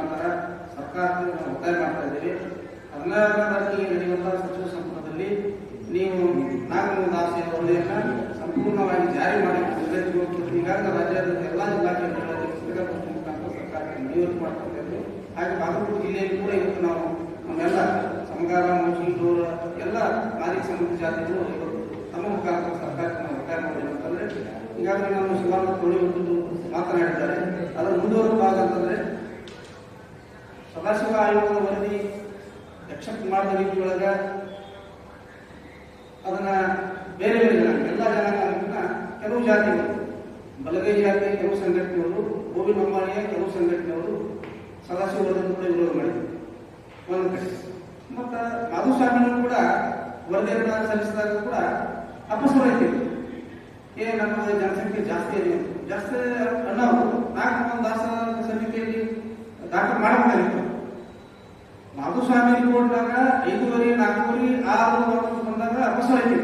ಮುಖಾಂತರ ಸರ್ಕಾರದಿಂದ ನಾವು ಒತ್ತಾಯ ಮಾಡ್ತಾ ಇದ್ದೀವಿ. ಕರ್ನಾಟಕದಲ್ಲಿ ನಡೆಯುವಂತಹ ಸಚಿವ ಸಂಪುಟದಲ್ಲಿ ನೀವು ನಾಗಮೋಹನ್ ದಾಸಿಯ ವರದಿಯನ್ನ ಸಂಪೂರ್ಣವಾಗಿ ಜಾರಿ ಮಾಡಿ ಈಗಾಗಲೇ ರಾಜ್ಯದ ಎಲ್ಲ ಇಲಾಖೆಗಳಲ್ಲಿ ಪತ್ರಿಕಾಗೋಷ್ಠಿ ಮುಖಾಂತರ ಸರ್ಕಾರಕ್ಕೆ ಮನವರಿಕೆ ಮಾಡ್ತಾ ಹಾಗೆ ಬಾಗಲಕೋಟೆ ಜಿಲ್ಲೆಯಲ್ಲಿ ಕೂಡ ಇವತ್ತು ನಾವು ನಮ್ಮೆಲ್ಲ ಸಮಗಾರ, ಮೋಚಿ ಡೋರ ಎಲ್ಲ ಮಾಲಿಕ ಸಮುದಾಯ ಜಾತಿಗಳು ಇವತ್ತು ತಮ್ಮ ಮುಖಾಂತರ ಸರ್ಕಾರಕ್ಕೆ ನಾವು ಒತ್ತಾಯ ಮಾಡಿದ್ದೇವೆ ಅಂತಂದ್ರೆ ಈಗಾಗಲೇ ನಾವು ಶಿವಾನಂದ ತೋಳಿ ಮಾತನಾಡಿದ್ದಾರೆ. ಅದರ ಮುಂದುವರೆದ ಭಾಗ ಅಂತಂದ್ರೆ ಸದಾಶಿವ ಆಯೋಗದ ವರದಿ ಯಕ್ಷ ಮಾಡಿದ ರೀತಿಯೊಳಗ ಅದನ್ನ ಬೇರೆ ಬೇರೆ ಜನಾಂಗ ಎಲ್ಲ ಜನಾಂಗಕ್ಕಿಂತ ಕೆಲವು ಜಾತಿಗಳು, ಬಲಗೈ ಜಾತಿಯ ಕೆಲವು ಸಂಘಟನೆಗಳು ಗೋವಿನ ಅಂಬಾಣಿಯ ಕೆಲವು ಸಂಘಟನೆಗಳು ಸದಾಶಿವ ವರದಿ ಕೂಡ ವಿರೋಧ ಮಾಡಿದ್ರು. ಒಂದು ಕಡೆ. ಮತ್ತ ಮಾಧುಸ್ವಾಮಿನೂ ಕೂಡ ವರದಿಯನ್ನು ಸಲ್ಲಿಸಿದಾಗ ಕೂಡ ಅಪಸ್ವರೈತಿ ಏ, ನಮ್ಮ ಜನಸಂಖ್ಯೆ ಜಾಸ್ತಿ ಇದೆ ಜಾಸ್ತಿ ಅನ್ನೋರು ನಾಲ್ಕು ಒಂದು ದಾಸ ಸಮಿತಿಯಲ್ಲಿ ದಾಖಲು ಮಾಡಬೇಕಾಗಿತ್ತು. ಮಾಧುಸ್ವಾಮಿ ರಿಪೋರ್ಟ್ನಾಗ ಐದೂವರೆ, ನಾಲ್ಕೂವರೆ ಆರು ಒಂಬತ್ತು ಬಂದಾಗ ಅಪಸ್ವರೈತಿ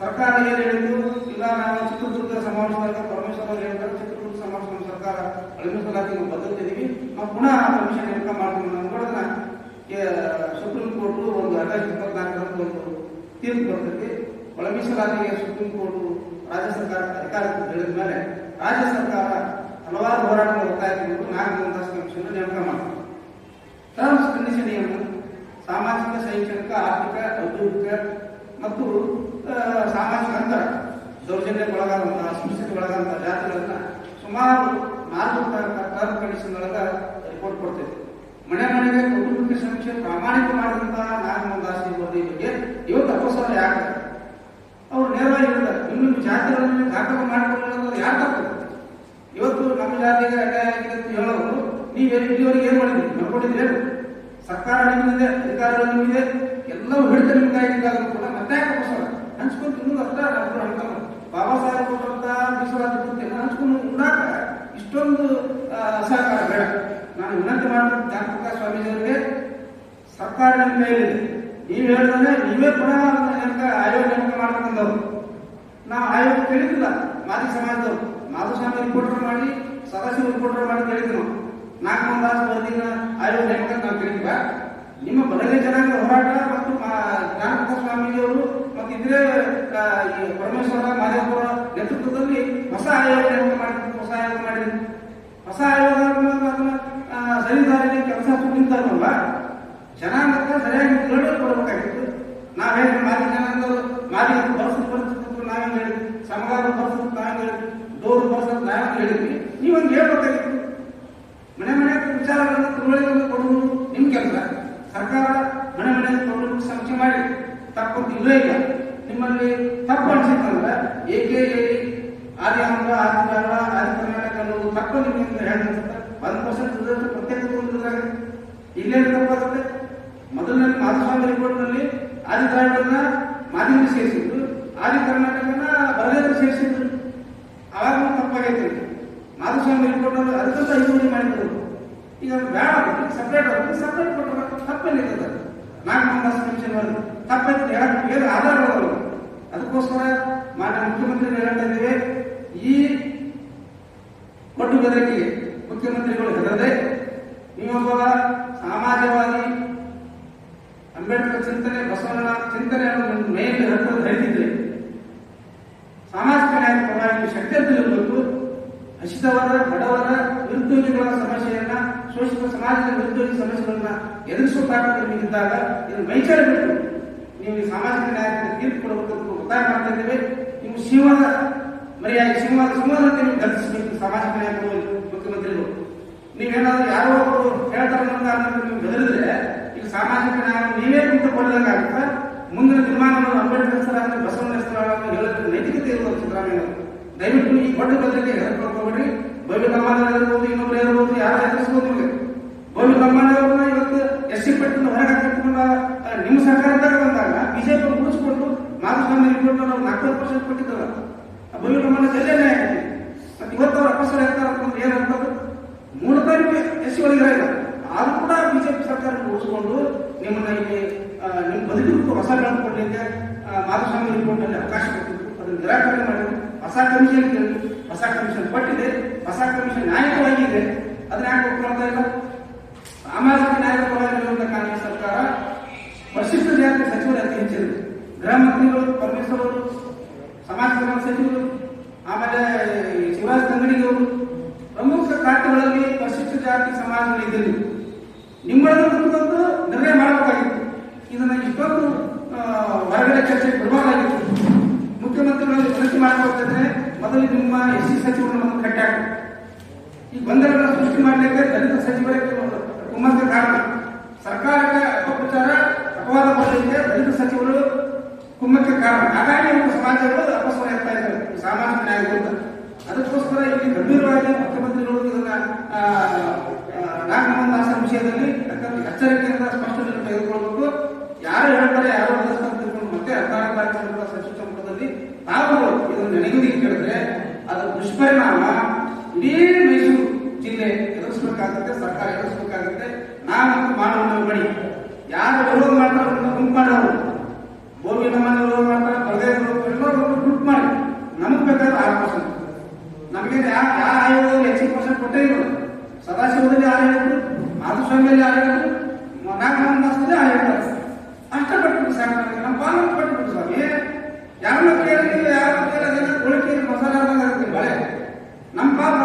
ಸರ್ಕಾರ ಏನು ಹೇಳಿದ್ರು ಇಲ್ಲ ನಾವು ಚಿತ್ರದುರ್ಗ ಸಮಾವೇಶದಾಗ ಪರಮೇಶ್ವರ ಅವರು ಹೇಳ್ತಾರೆ, ಚಿತ್ರದುರ್ಗ ಸಮಾವೇಶ ಸರ್ಕಾರ ಅಳಿಮಿಸಲಾಗಿ ನಾವು ಬದಲಿದ್ದೀವಿ ನಾವು ಪುನಃ ಆ ಕಮಿಷನ್ ನೇಮಕ ಮಾಡ್ತೀವಿ ನೋಡೋದನ್ನ ಸುಪ್ರೀಂ ಕೋರ್ಟ್ ಒಂದು ಆಗಸ್ಟ್ ಇಪ್ಪತ್ನಾಲ್ಕರಂದು ಒಂದು ತೀರ್ಪು ಬರ್ತೈತಿ. ಒಳಮೀಸಲಾತಿಗೆ ಸುಪ್ರೀಂ ಕೋರ್ಟ್ ರಾಜ್ಯ ಸರ್ಕಾರ ಅಧಿಕಾರ ಹೇಳಿದ ಮೇಲೆ ರಾಜ್ಯ ಸರ್ಕಾರ ಹಲವಾರು ಹೋರಾಟಗಳು ಒತ್ತಾಯ ನಾಲ್ಕು ಕಮಿಷನ್ ನೇಮಕ ಮಾಡ್ತಾರೆ ಟರ್ಮ್ಸ್ ಕಂಡೀಷನ್ ಏನು ಸಾಮಾಜಿಕ, ಶೈಕ್ಷಣಿಕ, ಆರ್ಥಿಕ, ಔದ್ಯೋಗಿಕ ಮತ್ತು ಸಾಮಾಜಿಕ ಅಂತರ ದೌರ್ಜನ್ಯಕ್ಕೆ ಒಳಗಾದಂತಹ ಅಸ್ಪೃಶ್ಯತೆ ಒಳಗಾದಂತಹ ಜಾತಿಗಳನ್ನ ಸುಮಾರು ನಾಲ್ಕು ಟರ್ಮ್ ಕಂಡೀಷನ್ ಒಳಗ ರಿಪೋರ್ಟ್ ಕೊಡ್ತೇವೆ. ಮನೆ ಮನೆಗೆ ಕುಟುಂಬಕ್ಕೆ ಸಮೀಕ್ಷೆ ಪ್ರಾಮಾಣಿಕ ಮಾಡಿದಂತಹ ನಾಗಮೋಹನ್ ದಾಸ್ ವರದಿ ಬಗ್ಗೆ ಇವತ್ತು ತಪ್ಪಸಲ್ಲ ಯಾಕೆ ಅವ್ರು ನೇರವಾಗಿ ಹೇಳಿದ್ದಾರೆ ನಿಮ್ಮ ಜಾತಿಗಳನ್ನು ದಾಖಲೆ ಮಾಡಿಕೊಳ್ಳೋದು ಯಾರು ತಪ್ಪು? ಇವತ್ತು ನಮ್ಮ ಜಾತಿಗೆ ಅಡ್ಡ ಆಗಿದೆ ಅಂತ ಹೇಳೋರು ನೀವು ಇಲ್ಲಿವರೆಗೆ ಏನ್ ಮಾಡಿದ್ರಿ? ನೋಡ್ಕೊಂಡಿದ್ರೆ ಸರ್ಕಾರ ನಿಮ್ಮಿದೆ ಅಧಿಕಾರಗಳು ನಿಮ್ಮಿದೆ ಎಲ್ಲವೂ ಹಿಡಿತ ನಿಮ್ಗಾಗಿದ್ದಾಗಲೂ ಕೂಡ. ಮತ್ತೆ ಹಂಚ್ಕೊಂಡು ಇನ್ನೂ ಅರ್ಥ ಹಂಚ್ಕೊಂಡು ಬಾಬಾ ಸಾಹೇಬ್ ಕೊಟ್ಟಂತ ಮೀಸಲಾತಿ ಬುದ್ಧಿಯನ್ನು ಹಂಚ್ಕೊಂಡು ಉಂಡಾಕ ಇಷ್ಟೊಂದು ಸಹಕಾರ ಬೇಡ. ನಾನು ವಿನಂತಿ ಮಾಡಿದ ಜ್ಞಾನಪ್ರಕಾಶ್ ಸ್ವಾಮೀಜಿಯವರಿಗೆ, ಸರ್ಕಾರ ನಿಮ್ಮ ಕೈಯಲ್ಲಿದೆ ನೀವು ಹೇಳಿದ್ರೆ ನೀವೇ ಪುನಃ ಆಯೋಗ ನೇಮಕ ಮಾಡ್ಕೊಂಡವ್ರು ನಾವು ಆಯೋಗ ಕೇಳಿದಿಲ್ಲ ಮಾದಿ ಸಮಾಜದವರು. ಮಾಧುಸ್ವಾಮಿ ರಿಪೋರ್ಟರ್ ಮಾಡಿ ಸದಸ್ಯರು ರಿಪೋರ್ಟರ್ ಮಾಡಿ ಕೇಳಿದ್ವಿ ನಾವು ತಾಸು ದಾಸ್ ಐವತ್ತು ಅಂತ ನಾವು ಕೇಳಿದ್ವ ನಿಮ್ಮ ಬಲಗೈ ಜನಾಂಗ ಹೋರಾಟ ಮತ್ತು ಜ್ಞಾನಪ್ರಕಾಶ್ ಸ್ವಾಮೀಜಿಯವರು ಮತ್ತು ಇದ್ರೆ ಪರಮೇಶ್ವರ ಮಾದೇವಪುರ ನೇತೃತ್ವದಲ್ಲಿ ಹೊಸ ಆಯೋಗ ಮಾಡಿದ್ರು ಹೊಸ ಆಯೋಗ ಮಾಡಿದ್ರು. ಹೊಸ ಆಯೋಗ ಅನ್ನೋದು ಅದನ್ನ ಆ, ಸರಿ ದಾರಿಯಲ್ಲಿ ಕೆಲಸ ನಿಂತಾರಲ್ಲ ಜನಾಂಗಕ್ಕೆ ಸರಿಯಾಗಿ ತಿಳುವಳಿಕೆ ಕೊಡಬೇಕಾಗಿತ್ತು. ನಾವೇನು ಮಾಜಿ ಜನಾಂಗ ಮಾಜಿ ಬರ್ಸದ್ ಬರ್ತಿದ್ದು ನಾವೇನು ಹೇಳಿದ್ವಿ. ಸಮಗಾರ ಬರ್ಸದ್ ನಾವೇನು ಹೇಳಿದ್ವಿ. ಡೋರ್ ಬರ್ಸ್ ನಾವೇನು ಹೇಳಿದ್ವಿ. ನೀವೊಂದು ಹೇಳ್ಬೇಕಾಗಿತ್ತು ಮನೆ ಮನೆ ವಿಚಾರಗಳನ್ನು ತಿಳುವಳಿಕೆಯನ್ನು ಕೊಡುವುದು ನಿಮ್ ಕೆಲಸ ಸರ್ಕಾರ ಮನೆ ಮನೆ ಕೊಡಲು ಸಮೀಕ್ಷೆ ಮಾಡಿ ತಪ್ಪಂತ ಇಲ್ಲ ಇಲ್ಲ. ನಿಮ್ಮಲ್ಲಿ ತಪ್ಪು ಅನ್ಸಿತ್ತಂದ್ರೆ ಏಕೆ ಹೇಳಿ ಆದಿ ಆಂಧ್ರ ಆದಿ ಕನ್ನಡ ಆದಿ ಕರ್ನಾಟಕ ಅನ್ನೋದು ತಪ್ಪು ನಿಮಗೆ ಹೇಳಿದಂತ? ಒಂದು ಪರ್ಸೆಂಟ್ ಪ್ರತ್ಯೇಕ ಇಲ್ಲೇನು ತಪ್ಪಾಗುತ್ತೆ? ಮೊದಲನೇ ಮಾಧುಸ್ವಾಮಿ ರಿಪೋರ್ಟ್ನಲ್ಲಿ ಆದಿ ದ್ರಾವಿಡನ್ನ ಮಾಧ್ಯಮ ಸೇರಿಸಿದ್ರು. ಆದಿ ಕರ್ನಾಟಕನ ಬರಗೇಂದ್ರ ಸೇರಿಸಿದ್ರು. ಅವಾಗ ತಪ್ಪಾಗೈತೆ ಮಾಧುಸ್ವಾಮಿ ರಿಪೋರ್ಟ್ ಅದಕ್ಕಂತ ಐದುವರೆ ಮಾಡಿದ್ರು. ಈಗ ಬೇಡ ಸಪ್ರೇಟ್ ಹೋಗಿ ಸಪ್ರೇಟ್ ಕೊಟ್ಟರೆ ತಪ್ಪೇನಿರ್ತದೆ ನಾಲ್ಕು ನಮ್ಮ ಕಮಿಷನ್ ವರದಿ ತಪ್ಪೈತೆ ಹೇಳಕ್ ಬೇರೆ ಅದಕ್ಕೋಸ್ಕರ ಮಾನ್ಯ ಮುಖ್ಯಮಂತ್ರಿಗಳು ಹೇಳ್ತಾ ಈ ಕೊಟ್ಟು ಬೆದರಿಕೆಗೆ ಮುಖ್ಯಮಂತ್ರಿಗಳು ಹೆದರದೆ ನೀವೊಬ್ಬ ಸಮಾಜವಾದಿ ಅಂಬೇಡ್ಕರ್ ಚಿಂತನೆ, ಬಸವಣ್ಣ ಚಿಂತನೆಯನ್ನು ಮೇಲೆ ಹತ್ತಿರ ಹೇಳಿದ್ರೆ ಸಾಮಾಜಿಕ ನ್ಯಾಯ ಪರವಾಗಿ ಶಕ್ತಿ ಇರಬೇಕು ಹಸಿದವರ ಬಡವರ ನಿರುದ್ಯೋಗಿಗಳ ಸಮಸ್ಯೆಯನ್ನ ಶೋಷಿತ ಸಮಾಜದ ನಿರುದ್ಯೋಗಿ ಸಮಸ್ಯೆಗಳನ್ನ ಎದುರಿಸುವ ಇದ್ದಾಗ ಇದು ಇದನ್ನು ಮೈಚಾಡಬೇಕು ನೀವು ಈ ಸಾಮಾಜಿಕ ನ್ಯಾಯಕ್ಕೆ ತೀರ್ಪು ಕೊಡಬೇಕು ಒತ್ತಾಯ ಮಾಡ್ತಾ ಇದ್ದೇವೆ ನೀವು ಸಿಂಹದ ಮರ್ಯಾದೆ ಸಿಂಹದ ಸಿಂಹದಂತೆ ನೀವು ಗರ್ತಿಸಬೇಕು ಸಾಮಾಜಿಕ ನ್ಯಾಯ ಕೊಡುವಲ್ಲಿ ಮುಖ್ಯಮಂತ್ರಿಗಳು ನೀವೇನಾದ್ರೂ ಯಾರೋ ಒಬ್ಬರು ಹೇಳ್ತಾರೆ ಅಂತ ನೀವು ಬೆದರಿದ್ರೆ ಈಗ ಸಾಮಾಜಿಕ ನ್ಯಾಯ ನೀವೇ ಕುಂತ ಕೊಡದಂಗಾಗುತ್ತೆ ಮುಂದಿನ ತೀರ್ಮಾನವನ್ನು ಅಂಬೇಡ್ಕರ್ ಸರ್ ಬಸವಣ್ಣ ಸರ್ ಹೇಳೋದಕ್ಕೆ ನೈತಿಕತೆ ಇರೋದು ಸಿದ್ದರಾಮಯ್ಯ. ದಯವಿಟ್ಟು ಈ ದೊಡ್ಡ ಬದಲಿಗೆ ಹೆದರ್ಕೊಳ್ಕೋಬೇಡಿ ಭವ್ಯ ಕಮ್ಮಾನ ಇರ್ಬೋದು ಇನ್ನೊಬ್ರು ಇರ್ಬೋದು ಯಾರು ನಿಮಗೆ? ಭವ್ಯ ಕಮ್ಮಾನವ್ರನ್ನ ಇವತ್ತು ಎಸ್ ಸಿ ಪಟ್ಟಿನ ಹೊರಗೆ ಹಾಕಿಟ್ಕೊಂಡ ನಿಮ್ಮ ಸರ್ಕಾರದಾಗ ಬಂದಾಗ ಬಿಜೆಪಿ ಉಳಿಸ್ಕೊಂಡು ಮಾಧುಸ್ವಾಮಿ ರಿಪೋರ್ಟ್ ಅವ್ರು ನಾಲ್ಕೈದು ಪರ್ಸೆಂಟ್ ಕೊಟ್ಟಿದ್ದಲ್ಲ ಆ ಕಮಾಂಡರ್ ಜಲ್ಲೇನೇ ಆಗಿದೆ. ಮತ್ತೆ ಇವತ್ತು ಅವ್ರು ಅಪಸರ ಹೇಳ್ತಾರೆ ಅಂತಂದ್ರೆ ಏನಂತದ್ದು ಮೂರು ತಾರೀಕು ಎಸ್ ಸಿ ಒಳಗೆ ಇರಲಿಲ್ಲ ಆದ್ರೂ ಕೂಡ ಬಿಜೆಪಿ ಸರ್ಕಾರ ಉಳಿಸ್ಕೊಂಡು ನಿಮ್ಮನ್ನ ಇಲ್ಲಿ ನಿಮ್ಮ ಬದುಕಿಗೂ ಹೊಸ ಬೆಳಕು ಮಾಧುಸ್ವಾಮಿ ರಿಪೋರ್ಟ್ ಅಲ್ಲಿ ಅವಕಾಶ ಕೊಟ್ಟಿದ್ರು. ಅದನ್ನು ನಿರಾಕರಣೆ ಮಾಡಿದ್ರು. ಹೊಸ ಕಮಿಷನ್ ಕೇಳಿದ್ರು. ಹೊಸ ಕಮಿಷನ್ ಕೊಟ್ಟಿದೆ, ಹೊಸ ಕಮಿಷನ್ ನ್ಯಾಯವಾಗಿದೆ ಅದನ್ನ ಯಾಕೆ ಒಪ್ಕೊಳ್ತಾ ಇಲ್ಲ ಸಾಮಾಜಿಕ ನ್ಯಾಯದ ಪರವಾಗಿರುವಂತಹ ಕಾಂಗ್ರೆಸ್ ಸರ್ಕಾರ ಪರಿಶಿಷ್ಟ ಜಾತಿ ಸಚಿವರು ಅತಿ ಹೆಚ್ಚಿದೆ ಗೃಹ ಮಂತ್ರಿಗಳು ಪರಮೇಶ್ವರ್ ಅವರು ಸಮಾಜ ಕಲ್ಯಾಣ ಸಚಿವರು, ಆಮೇಲೆ ಶಿವರಾಜ್ ತಂಗಡಿಗವರು ಪ್ರಮುಖ ಖಾತೆಗಳಲ್ಲಿ ಪರಿಶಿಷ್ಟ ಜಾತಿ ಸಮಾಜಗಳಿದ್ದಲ್ಲಿ ನಿಮ್ಮನ್ನು ತಂದು ನಿರ್ಣಯ ಮಾಡಬೇಕಾಗಿತ್ತು ಇದನ್ನ ಇಷ್ಟೊಂದು ಆ, ಹೊರಗಡೆ ಚರ್ಚೆಗೆ ಬಿಡಬಾರ್ದಾಗಿತ್ತು ಮುಖ್ಯಮಂತ್ರಿಗಳಲ್ಲಿ ವಿನಂತಿ ಮಾಡಬೇಕಾದ್ರೆ ಮೊದಲು ನಿಮ್ಮ ಎಸ್ ಸಿ ಸಚಿವರನ್ನು ಕಟ್ಟಾಕ ಈ ಗೊಂದಲಗಳ ಸೃಷ್ಟಿ ಮಾಡಲಿಕ್ಕೆ ದಲಿತ ಸಚಿವರೇ ಕುಮ್ಮಕ್ಕ ಕಾರಣ. ಸರ್ಕಾರಕ್ಕೆ ಅಪಪ್ರಚಾರ, ಅಪವಾದ ಮಾಡಲಿಕ್ಕೆ ದಲಿತ ಸಚಿವರು ಕುಮ್ಮಕ್ಕೆ ಕಾರಣ. ಹಾಗಾಗಿ ಒಂದು ಸಮಾಜಗಳು ಅಪಸ್ವರ ಇರ್ತಾ ಇದ್ದಾರೆ ಸಾಮಾಜಿಕ ನ್ಯಾಯ ಅದಕ್ಕೋಸ್ಕರ ಇಲ್ಲಿ ಗಂಭೀರವಾಗಿ ಮುಖ್ಯಮಂತ್ರಿಗಳು ಇದನ್ನ ಆ, ಆ, ನಾಗಮೋಹನ್ ದಾಸರ ವಿಷಯದಲ್ಲಿ ಅತ್ಯಂತ ಎಚ್ಚರಿಕೆಯಿಂದ ಸ್ಪಷ್ಟ ನಿರ್ಣಯ ತೆಗೆದುಕೊಳ್ಳಬೇಕು ಯಾರು ಹೇಳ್ತಾರೆ ಯಾರು ನಡೆಸ್ತಾರೆ ಅಂತ ತಿಳ್ಕೊಂಡು ಮತ್ತೆ ಹದಿನಾರು ತಾರೀಕು ಸಚಿವ ಸಂಪುಟದಲ್ಲಿ ತಾವು ಇದನ್ನು ನೆನೆಗುದಿ ಕೇಳಿದ್ರೆ ಅದರ ದುಷ್ಪರಿಣಾಮ ಇಡೀ ಮೈಸೂರು ಜಿಲ್ಲೆ ಎದುರಿಸಬೇಕಾಗುತ್ತೆ, ಸರ್ಕಾರ ಎದುರಿಸಬೇಕಾಗುತ್ತೆ. ನಾವಂತೂ ಮಾಡುವ ಬಳಿ. ಯಾರು ವಿರೋಧ ಮಾಡ್ತಾರೆ ಗುಂಪು ಮಾಡೋರು. ಗೋವಿ ನಮ್ಮನ್ನ ವಿರೋಧ ಮಾಡ್ತಾರೆ, ಪ್ರದೇಶ ಎಲ್ಲರೂ ಗ್ರೂಪ್ ಮಾಡಿ. ನಮಗ್ ಬೇಕಾದ್ರೆ ಆರು ಪರ್ಸೆಂಟ್. ನಮಗೆ ಯಾವ ಯಾವ ಆಯೋಗದಲ್ಲಿ ಹೆಚ್ಚಿನ ಪರ್ಸೆಂಟ್ ಕೊಟ್ಟೇ ಇಲ್ಲ ಸದಾಶಿವದಲ್ಲಿ ಆರು ಹೇಳಿದ್ರು, ಮಾಧುಸ್ವಾಮಿಯಲ್ಲಿ ಆರು ಹೇಳಿದ್ರು ನಾಗಮೋಹನ್ ದಾಸದಲ್ಲಿ ಆರು ಹೇಳ್ತಾರೆ ಅಷ್ಟ ಪಟ್ಬಿಟ್ಟು ಸಾಕು ನಮಗೆ ನಮ್ಮ ಪಾಲನೆ ಪಟ್ಬಿಟ್ಟು ಸ್ವಾಮಿ ಯಾರನ್ನ ಕೇಳಿದ್ರೆ ಯಾರನ್ನ ಕೇಳೋದಿಲ್ಲ ಉಳಿಕೆ ಮಸಾಲ ಆಗುತ್ತೆ ಬಳೆ ನಮ್ಮ ಪಾಲ್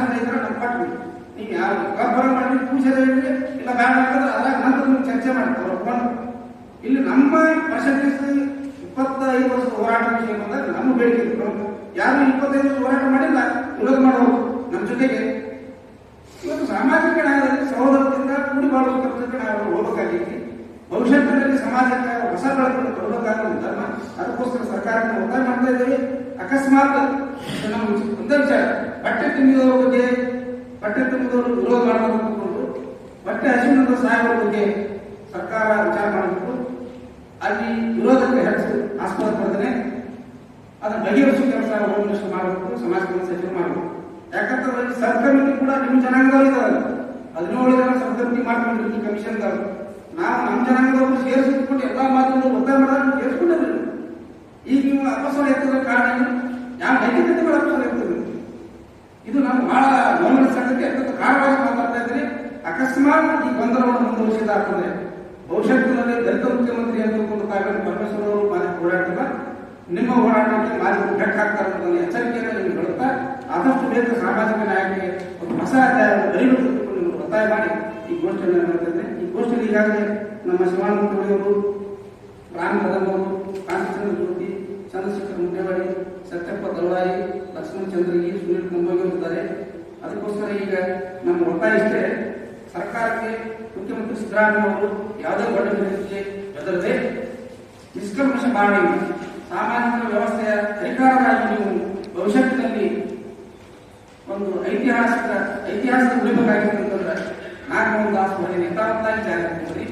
ನಮ್ದು ಇದ್ರೆ ನಮ್ಮ ಪಟ್ಬಿಟ್ಟು ನೀವು ಯಾರು ಗರ್ಭರ ಮಾಡಿ ಪೂಜೆ ಹೇಳಿದ್ರೆ ಇಲ್ಲ ಬೇಡ ಅಂತಂದ್ರೆ ನಂತರ ಚರ್ಚೆ ಮಾಡ್ತಾರೆ ಒಪ್ಕೊಂಡು ಇಲ್ಲಿ ನಮ್ಮ ಪರ್ಸೆಂಟೇಜ್ ಇಪ್ಪತ್ತೈದು ವರ್ಷದ ಹೋರಾಟ ಬಂದಾಗ ನಮ್ಮ ಬೇಡಿಕೆ ಇತ್ತು. ಯಾರು ಇಪ್ಪತ್ತೈದು ವರ್ಷ ಹೋರಾಟ ಮಾಡಿಲ್ಲ, ವಿರೋಧ ಮಾಡೋದು ನಮ್ಮ ಜೊತೆಗೆ. ಇವತ್ತು ಸಾಮಾಜಿಕ ನ್ಯಾಯದಲ್ಲಿ ಸಹೋದರದಿಂದ ಕೂಡಿ ಬಾಳುವ ಕೆಲಸಕ್ಕೆ ನಾವು ಹೋಗಬೇಕಾಗಿತ್ತು. ಭವಿಷ್ಯದಲ್ಲಿ ಸಮಾಜಕ್ಕೆ ಹೊಸ ಬೆಳಕನ್ನು ಧರ್ಮ. ಅದಕ್ಕೋಸ್ಕರ ಸರ್ಕಾರಕ್ಕೆ ಒತ್ತಾಯ ಮಾಡ್ತಾ ಇದ್ದೀವಿ. ಅಕಸ್ಮಾತ್ ನಮ್ಮ ಒಂದೇ ವಿಚಾರ. ಬಟ್ಟೆ ತುಂಬಿದವರ ಬಗ್ಗೆ ಬಟ್ಟೆ ತುಂಬಿದವರು ವಿರೋಧ ಮಾಡಬೇಕು ಬಟ್ಟೆ ಹಸಿವಿನ ಸಾಯುವ ಬಗ್ಗೆ ಸರ್ಕಾರ ವಿಚಾರ ಮಾಡಬೇಕು ಅಲ್ಲಿ ವಿರೋಧಕ್ಕೆ ಹೆಚ್ಚು ಆಸ್ಪದ ಪಡೆದನೆ ಅದನ್ನು ಬಗೆಹರಿಸುವ ಕೆಲಸ ಹೋಮ್ ಮಾಡಬೇಕು ಸಮಾಜ ಕಲ್ಯಾಣ ಸಚಿವರು ಮಾಡಬೇಕು. ಯಾಕಂತಂದ್ರೆ ಈ ಸಬ್ ಕೂಡ ನಿಮ್ಮ ಜನಾಂಗದವರು ಇದ್ದಾರೆ ಹದಿನೇಳು ಜನ ಸಬ್ ಮಾಡ್ಕೊಂಡು ಈ ಕಮಿಷನ್ದವರು ನಾವು ನಮ್ಮ ಜನಾಂಗದವರು ಸೇರಿಸಿಕೊಂಡು ಎಲ್ಲಾ ಮಾತುಗಳು ಒತ್ತಾಯ ಮಾಡೋದು ಸೇರಿಸ್ಕೊಂಡಿದ್ರು ಈಗ ನೀವು ಅಪಸ್ವರ ಎತ್ತದ ಕಾರಣ? ಯಾವ ಎತ್ತದ ಇದು ನಾನು ಬಹಳ ಗಮನ ಸಂಗತಿ ಅತ್ಯಂತ ಕಾರಣವಾಗಿ ಮಾತಾಡ್ತಾ ಇದ್ದೀನಿ. ಅಕಸ್ಮಾತ್ ಈ ಗೊಂದಲವನ್ನು ಮುಂದುವರಿಸಿದಾಕಂದ್ರೆ ಭವಿಷ್ಯತ್ತಿನಲ್ಲಿ ದಲಿತ ಮುಖ್ಯಮಂತ್ರಿ ಅಂತ ಕಾರಣ ಕಾಯ್ಕೊಂಡು ಪರಮೇಶ್ವರ ಅವರು ಮಾಡಿ ಹೋರಾಟದ ನಿಮ್ಮ ಹೋರಾಟಕ್ಕೆ ಮಾತು ಬೇಕಾಗ್ತಾರೆ ಅನ್ನೋದನ್ನು ಎಚ್ಚರಿಕೆಯನ್ನು ನಿಮಗೆ ಹೇಳುತ್ತಾ ಆದಷ್ಟು ಬೇಗ ಸಾಮಾಜಿಕ ನ್ಯಾಯಕ್ಕೆ ಒಂದು ಹೊಸ ಬರೀಬೇಕು ನಿಮಗೆ ಒತ್ತಾಯ ಮಾಡಿ ಈ ಗೋಷ್ಠಿಯನ್ನು ಮಾಡ್ತಿದ್ದೆ ಈ ಗೋಷ್ಠಿಯಲ್ಲಿ ಈಗಾಗಲೇ ನಮ್ಮ ಶಿವಾನಂದ ಅವರು, ರಾಮ್ ಕದಂ ಅವರು ಕಾಂತಿಚಂದ್ರ ಜ್ಯೋತಿ, ಚಂದ್ರಶೇಖರ್ ಮುದ್ದೇವಾಡಿ ಸತ್ಯಪ್ಪ ದಲ್ಲಾಯಿ ಲಕ್ಷ್ಮಣ ಚಂದ್ರಗಿ ಸುನೀಲ್ ಕುಂಬೋಗಿ ಇರ್ತಾರೆ. ಅದಕ್ಕೋಸ್ಕರ ಈಗ ನಮ್ಮ ಒತ್ತಾಯ ಇಷ್ಟೇ ಸರ್ಕಾರಕ್ಕೆ ಮುಖ್ಯಮಂತ್ರಿ ಸಿದ್ದರಾಮಯ್ಯ ಅವರು ಯಾವುದೇ ದೊಡ್ಡ ಬೆದರಿಕೆ ಬೆದರದೆ ಮಾಡಿ ಸಾಮಾಜಿಕ ವ್ಯವಸ್ಥೆಯ ಅಧಿಕಾರವಾಗಿ ನೀವು ಭವಿಷ್ಯದಲ್ಲಿ ಒಂದು ಐತಿಹಾಸಿಕ ಐತಿಹಾಸಿಕ ಉಳಿಬೇಕಾಗಿರ್ತಂತಂದ್ರೆ ನಾಗಮೋಹನ್ ದಾಸ್ ಯಥಾವತ್ತಾಗಿ ಜಾರಿಗೆ ತಗೊಳ್ಳಿ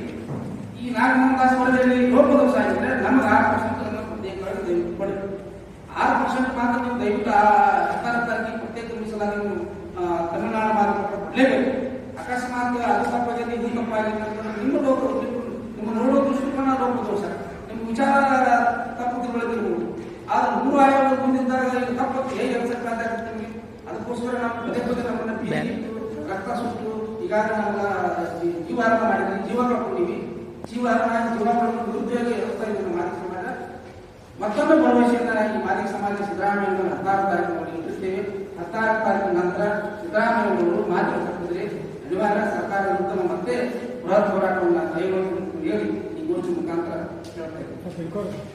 ಈ ನಾಗಮೋಹನ್ ದಾಸ್ ವರದಿಯಲ್ಲಿ ಲೋಪದೋಷ ಆಗಿದ್ರೆ ನಮ್ಮ ಕೊಡಿ ಆರು ಪರ್ಸೆಂಟ್ ಮಾತ್ರ ನೀವು ದಯವಿಟ್ಟು ಆ ಹತ್ತಾರು ತಾರೀಕಿಗೆ ಪ್ರತ್ಯೇಕ ಮೀಸಲಾಗಿ ನೀವು ತಮಿಳುನಾಡು ಮಾತ್ರ ಕೊಡಲೇಬೇಕು ಅಕಸ್ಮಾತ್ ಅದು ತಪ್ಪಾಗಿದೆ ಇದು ತಪ್ಪಾಗಿದೆ ನಿಮ್ಮ ಲೋಕ ನಿಮ್ಮ ನೋಡೋ ದೃಷ್ಟಿಕೋನ ಲೋಪದೋಷ ನಿಮ್ಮ ವಿಚಾರ ತಪ್ಪು ತಿಳುವಳಿದಿರ್ಬೋದು ಆದ್ರೆ ಮೂರು ಆಯೋಗ ಮುಂದಿದ್ದಾಗ ಇದು ತಪ್ಪು. ಹೇಗೆ ಅನ್ಸಕ್ಕಾಗ ನಿಮಗೆ. ಅದಕ್ಕೋಸ್ಕರ ನಾವು ಪದೇ ಪದೇ ನಮ್ಮನ್ನ ರಕ್ತ ಸುಟ್ಟು ಈಗಾಗಲೇ ನಾವು ಜೀವಾರ ಮಾಡಿದ್ವಿ ಜೀವ ಕಳ್ಕೊಂಡಿವಿ ಜೀವಾರ ಮಾಡಿ ಜೀವ ಕಳ್ಕೊಂಡು ನಿರುದ್ಯೋಗ ಇರುತ್ತಾ ಇದೆ ನಮ್ಮ ಮಾದಿಕ ಸಮಾಜ ಮತ್ತೊಂದು ಭರವಸೆಯಿಂದ ಈ ಮಾದಿಗ ಸಮಾಜ ಸಿದ್ದರಾಮಯ್ಯ ಹತ್ತಾರು ತಾರೀಕು ಇಟ್ಟಿರ್ತೇವೆ ಹತ್ತಾರು ತಾರೀಕು ನಂತರ ಸಿದ್ದರಾಮಯ್ಯವರು ಮಾತಿಗೆ ತಪ್ಪಿದ್ರೆ ಅನಿವಾರ್ಯ ಸರ್ಕಾರದ ಉತ್ತಮ ಮತ್ತೆ ಬೃಹತ್ ಹೋರಾಟವನ್ನು ಕೈಗೊಳ್ಳಬೇಕು ಹೇಳಿ ಈ ಗೋಷ್ಠಿ ಮುಖಾಂತರ ಹೇಳ್ತಾ